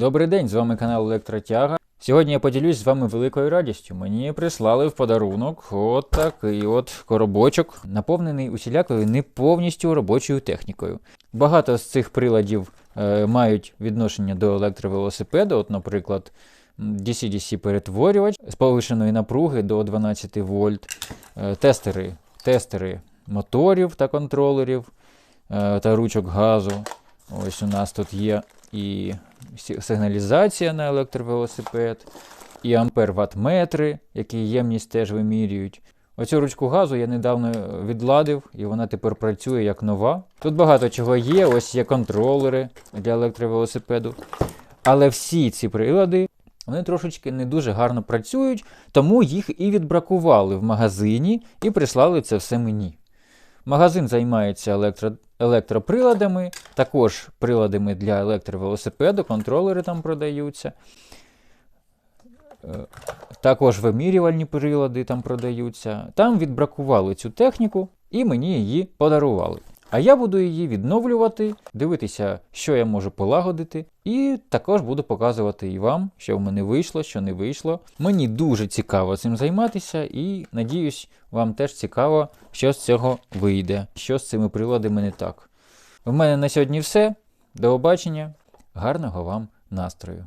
Добрий день, з вами канал Електротяга. Сьогодні я поділюсь з вами великою радістю. Мені прислали в подарунок от такий от коробочок, наповнений усілякою не повністю робочою технікою. Багато з цих приладів е, мають відношення до електровелосипеда, от, наприклад, DC-DC перетворювач з повишеної напруги до 12 вольт, е, тестери, тестери моторів та контролерів е, та ручок газу. Ось у нас тут є і сигналізація на електровелосипед, і ампер ваттметри, які ємність теж вимірюють. Оцю ручку газу я недавно відладив, і вона тепер працює як нова. Тут багато чого є, ось є контролери для електровелосипеду. Але всі ці прилади вони трошечки не дуже гарно працюють, тому їх і відбракували в магазині і прислали це все мені. Магазин займається електро... електроприладами, також приладами для електровелосипеду, контролери там продаються. Е, Також вимірювальні прилади там продаються. Там відбракували цю техніку і мені її подарували. А я буду її відновлювати, дивитися, що я можу полагодити, і також буду показувати і вам, що в мене вийшло, що не вийшло. Мені дуже цікаво цим займатися, і надіюсь, вам теж цікаво, що з цього вийде, що з цими приладами не так. В мене на сьогодні все. До побачення, гарного вам настрою!